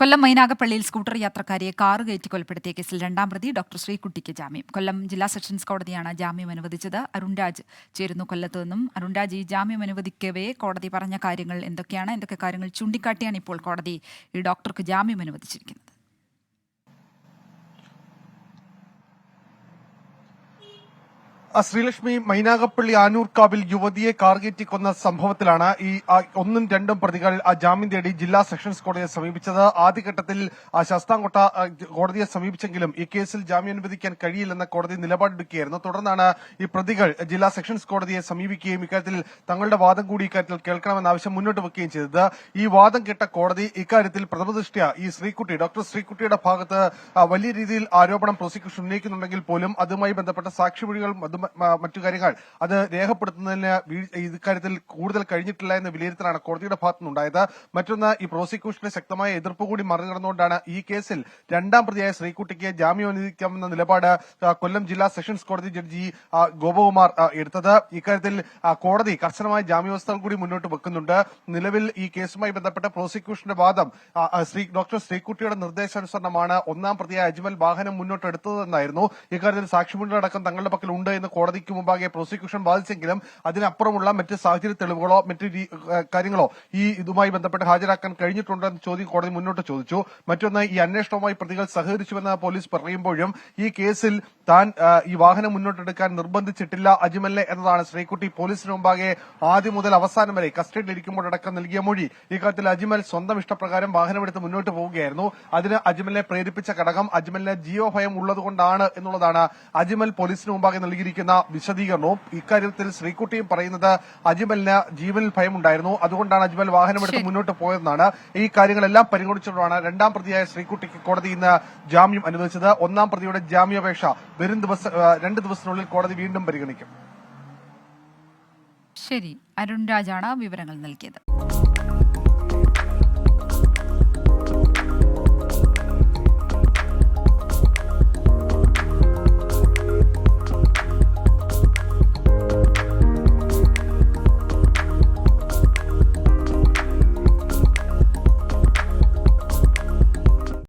കൊല്ലം മൈനാഗപ്പള്ളിയിൽ scooter യാത്രക്കാരിയെ car കയറ്റി കൊലപ്പെടുത്തിയ കേസിൽ രണ്ടാം പ്രതി ഡോക്ടർ ശ്രീകുട്ടിക്ക് ജാമ്യം. കൊല്ലം ജില്ലാ സെഷൻസ് കോടതിയാണ് ജാമ്യം അനുവദിച്ചത്. അരുൺരാജ് ചേരുന്നു കൊല്ലത്ത് നിന്നും. അരുൺരാജ് ഈ ജാമ്യം അനുവദിക്കവേ? കോടതി പറഞ്ഞ കാര്യങ്ങൾ എന്തൊക്കെയാണ്? എന്തൊക്കെ കാര്യങ്ങൾ ചൂണ്ടിക്കാട്ടിയാണ് ഇപ്പോൾ കോടതി ഈ ഡോക്ടർക്ക് ജാമ്യം അനുവദിച്ചിരിക്കുന്നത്? ശ്രീലക്ഷ്മി മൈനാഗപ്പള്ളി ആനൂർക്കാവിൽ യുവതിയെ കാർഗേറ്റി കൊന്ന സംഭവത്തിലാണ് ഈ ഒന്നും രണ്ടും പ്രതികൾ ജാമ്യം തേടി ജില്ലാ സെഷൻസ് കോടതിയെ സമീപിച്ചത്. ആദ്യഘട്ടത്തിൽ ശാസ്താംകോട്ട കോടതിയെ സമീപിച്ചെങ്കിലും ഈ കേസിൽ ജാമ്യം അനുവദിക്കാൻ കഴിയില്ലെന്ന കോടതി നിലപാടെടുക്കുകയായിരുന്നു. തുടർന്നാണ് ഈ പ്രതികൾ ജില്ലാ സെഷൻസ് കോടതിയെ സമീപിക്കുകയും ഇക്കാര്യത്തിൽ തങ്ങളുടെ വാദം കൂടി ഇക്കാര്യത്തിൽ കേൾക്കണമെന്ന ആവശ്യം മുന്നോട്ട് വെക്കുകയും ചെയ്തത്. ഈ വാദം കേട്ട കോടതി ഇക്കാര്യത്തിൽ പ്രഥമദൃഷ്ട്യ ഈ ശ്രീകുട്ടി ഡോക്ടർ ശ്രീകുട്ടിയുടെ ഭാഗത്ത് വലിയ രീതിയിൽ ആരോപണം പ്രോസിക്യൂഷൻ ഉന്നയിക്കുന്നുണ്ടെങ്കിൽ പോലും അതുമായി ബന്ധപ്പെട്ട സാക്ഷിമൊഴികൾ മറ്റു കാര്യങ്ങൾ. അത് രേഖപ്പെടുത്തുന്നതിന് ഇക്കാര്യത്തിൽ കൂടുതൽ കഴിഞ്ഞിട്ടില്ല എന്ന വിലയിരുത്തലാണ് കോടതിയുടെ ഭാഗത്തുനിന്നുണ്ടായത്. മറ്റൊന്ന് ഈ പ്രോസിക്യൂഷന്റെ ശക്തമായ എതിർപ്പ് കൂടി മറികടന്നുകൊണ്ടാണ് ഈ കേസിൽ രണ്ടാം പ്രതിയായ ശ്രീകുട്ടിക്ക് ജാമ്യം അനുവദിക്കാമെന്ന നിലപാട് കൊല്ലം ജില്ലാ സെഷൻസ് കോടതി ജഡ്ജി ഗോപകുമാർ എടുത്തത്. ഇക്കാര്യത്തിൽ കോടതി കർശനമായ ജാമ്യവ്യവസ്ഥകൾ കൂടി മുന്നോട്ട് വെക്കുന്നുണ്ട്. നിലവിൽ ഈ കേസുമായി ബന്ധപ്പെട്ട പ്രോസിക്യൂഷന്റെ വാദം ശ്രീ ഡോക്ടർ ശ്രീകുട്ടിയുടെ നിർദ്ദേശാനുസരണമാണ് ഒന്നാം പ്രതിയായ അജ്മൽ വാഹനം മുന്നോട്ടെടുത്തതെന്നായിരുന്നു. ഇക്കാര്യത്തിൽ സാക്ഷിമൊഴികളടക്കം തങ്ങളുടെ പക്കൽ ഉണ്ട് എന്ന് കോടതിക്ക് മുമ്പാകെ പ്രോസിക്യൂഷൻ വാദിച്ചെങ്കിലും അതിനപ്പുറമുള്ള മറ്റ് സാഹചര്യ തെളിവുകളോ മറ്റ് കാര്യങ്ങളോ ഈ ഇതുമായി ബന്ധപ്പെട്ട് ഹാജരാക്കാൻ കഴിഞ്ഞിട്ടുണ്ടോ എന്ന ചോദ്യം കോടതി മുന്നോട്ട് ചോദിച്ചു. മറ്റൊന്ന് ഈ അന്വേഷണവുമായി പ്രതികൾ സഹകരിച്ചുവെന്ന് പോലീസ് പറയുമ്പോഴും ഈ കേസിൽ താൻ ഈ വാഹനം മുന്നോട്ടെടുക്കാൻ നിർബന്ധിച്ചിട്ടില്ല അജ്മലിനെ എന്നതാണ്. ശ്രീകുട്ടി പോലീസിന് മുമ്പാകെ ആദ്യം മുതൽ അവസാനം വരെ കസ്റ്റഡിയിലിരിക്കുമ്പോഴടക്കം നൽകിയ മൊഴി. ഇക്കാര്യത്തിൽ അജ്മൽ സ്വന്തം ഇഷ്ടപ്രകാരം വാഹനമെടുത്ത് മുന്നോട്ട് പോവുകയായിരുന്നു. അതിന് അജ്മലിനെ പ്രേരിപ്പിച്ച ഘടകം അജ്മലിന് ജിയോ ഭയം ഉള്ളതുകൊണ്ടാണ് എന്നുള്ളതാണ് അജ്മൽ പോലീസിന് മുമ്പാകെ നൽകിയിരിക്കുന്ന വിശദീകരണവും ഇക്കാര്യത്തിൽ ശ്രീകുട്ടിയും പറയുന്നത് അജ്മലിന് ജീവനിൽ ഭയമുണ്ടായിരുന്നു. അതുകൊണ്ടാണ് അജ്മൽ വാഹനമെടുത്ത്. മുന്നോട്ട് പോയതെന്നാണ്. ഈ കാര്യങ്ങളെല്ലാം പരിഗണിച്ചുകൊണ്ടാണ് രണ്ടാം പ്രതിയായ ശ്രീകുട്ടിക്ക് കോടതി ഇന്ന് ജാമ്യം അനുവദിച്ചത്. ഒന്നാം പ്രതിയുടെ ജാമ്യാപേക്ഷ വരും ദിവസം രണ്ട് ദിവസത്തിനുള്ളിൽ കോടതി വീണ്ടും പരിഗണിക്കും. ശരി. അരുൺ അരുൺരാജാണ് വിവരങ്ങൾ നൽകിയത്.